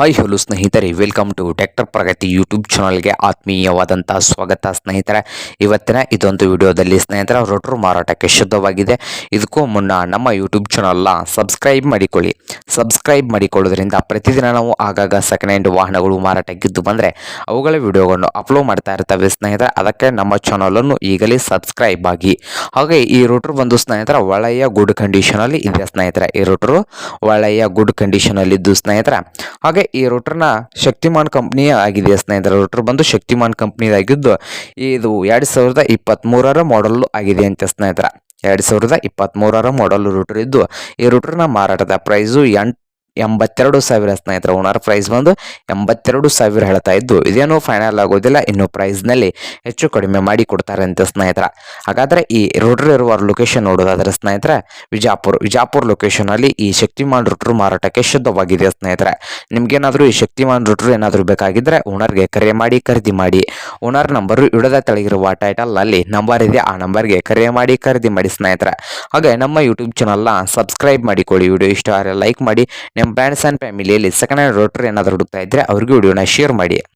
Hi hello ಸ್ನೇಹಿತರೆ. Welcome to tractor Pragati YouTube ಚಾನಲ್ಗೆ ಆತ್ಮೀಯವಾದಂಥ ಸ್ವಾಗತ ಸ್ನೇಹಿತರೆ. ಇವತ್ತಿನ ಇದೊಂದು ವಿಡಿಯೋದಲ್ಲಿ ಸ್ನೇಹಿತರ, ರೋಟ್ರು ಮಾರಾಟಕ್ಕೆ ಶುದ್ಧವಾಗಿದೆ. ಇದಕ್ಕೂ ಮುನ್ನ ನಮ್ಮ ಯೂಟ್ಯೂಬ್ ಚಾನಲ್ನ ಸಬ್ಸ್ಕ್ರೈಬ್ ಮಾಡಿಕೊಳ್ಳಿ. ಸಬ್ಸ್ಕ್ರೈಬ್ ಮಾಡಿಕೊಳ್ಳೋದ್ರಿಂದ ಪ್ರತಿದಿನ ನಾವು ಆಗಾಗ ಸೆಕೆಂಡ್ ಹ್ಯಾಂಡ್ ವಾಹನಗಳು ಮಾರಾಟಕ್ಕಿದ್ದು ಬಂದರೆ ಅವುಗಳ ವಿಡಿಯೋಗಳನ್ನು ಅಪ್ಲೋಡ್ ಮಾಡ್ತಾ ಇರ್ತವೆ ಸ್ನೇಹಿತರೆ. ಅದಕ್ಕೆ ನಮ್ಮ ಚಾನಲನ್ನು ಈಗಲೇ ಸಬ್ಸ್ಕ್ರೈಬ್ ಆಗಿ. ಹಾಗೆ ಈ ರೋಟ್ರು ಬಂದು ಸ್ನೇಹಿತರ, ಒಳ್ಳೆಯ ಗುಡ್ ಕಂಡೀಷನಲ್ಲಿ ಇದೆ ಸ್ನೇಹಿತರೆ. ಈ ರೋಟ್ರು ಒಳ್ಳೆಯ ಗುಡ್ ಕಂಡೀಷನಲ್ಲಿದ್ದು ಸ್ನೇಹಿತರ ಸ್ನೇಹಿತರೆ. ಹಾಗೆ ಈ ರೂಟರ್ನ ಶಕ್ತಿಮಾನ್ ಕಂಪ್ನಿಯ ಆಗಿದೆ ಸ್ನೇಹಿತರೆ. ರೂಟರ್ ಬಂದು ಶಕ್ತಿಮಾನ್ ಕಂಪ್ನಿದಾಗಿದ್ದು ಇದು ಎರಡು ಸಾವಿರದ ಇಪ್ಪತ್ತ್ಮೂರರ ಮಾಡಲ್ ಆಗಿದೆ ಅಂತ ಸ್ನೇಹಿತರ. ಎರಡು ಸಾವಿರದ ಇಪ್ಪತ್ತ್ಮೂರರ ಮಾಡಲ್ ರೂಟರ್ ಇದ್ದು, ಈ ರೂಟರ್ನ ಮಾರಾಟದ ಪ್ರೈಸು ಎಂಟು ಎಂಬತ್ತೆರಡು ಸಾವಿರ ಸ್ನೇಹಿತರ ಓನರ್ ಪ್ರೈಸ್ ಬಂದು ಎಂಬತ್ತೆರಡು ಸಾವಿರ ಹೇಳ್ತಾ ಇದ್ದು, ಇದೇನು ಫೈನಲ್ ಆಗೋದಿಲ್ಲ, ಇನ್ನು ಪ್ರೈಸ್ನಲ್ಲಿ ಹೆಚ್ಚು ಕಡಿಮೆ ಮಾಡಿ ಕೊಡ್ತಾರೆ ಅಂತ ಸ್ನೇಹಿತರ. ಹಾಗಾದರೆ ಈ ರೋಟರ್ ಇರುವ ಲೊಕೇಶನ್ ನೋಡೋದಾದರೆ ಸ್ನೇಹಿತರೆ, ವಿಜಾಪುರ. ವಿಜಾಪುರ ಲೊಕೇಶನಲ್ಲಿ ಈ ಶಕ್ತಿಮಾನ್ ರೂಟ್ರು ಮಾರಾಟಕ್ಕೆ ಶುದ್ಧವಾಗಿದೆ ಸ್ನೇಹಿತರೆ. ನಿಮ್ಗೇನಾದರೂ ಈ ಶಕ್ತಿಮಾನ್ ರೂಟ್ರು ಏನಾದರೂ ಬೇಕಾಗಿದ್ದರೆ ಓನರ್ಗೆ ಕರೆ ಮಾಡಿ, ಖರೀದಿ ಮಾಡಿ. ಓನರ್ ನಂಬರು ಇಡದ ತಳಗಿರುವ ಟೈಟಲ್ನಲ್ಲಿ ನಂಬರ್ ಇದೆ, ಆ ನಂಬರ್ಗೆ ಕರೆ ಮಾಡಿ, ಖರೀದಿ ಮಾಡಿ ಸ್ನೇಹಿತರೆ. ಹಾಗೆ ನಮ್ಮ ಯೂಟ್ಯೂಬ್ ಚಾನಲ್ನ ಸಬ್ಸ್ಕ್ರೈಬ್ ಮಾಡಿಕೊಳ್ಳಿ. ವಿಡಿಯೋ ಇಷ್ಟ ಆದರೆ ಲೈಕ್ ಮಾಡಿ ನಿಮ್ಮ ಫ್ರೆಂಡ್ಸ್ ಆ್ಯಂಡ್ ಫ್ಯಾಮಿಲಿಯಲ್ಲಿ ಸೆಕೆಂಡ್ ಹ್ಯಾಂಡ್ ರೋಟ್ರ್ ಏನಾದರೂ ಹುಡುಕ್ತಾ ಇದ್ದರೆ ಅವ್ರಿಗೆ ವಿಡಿಯೋನ ಶೇರ್ ಮಾಡಿ.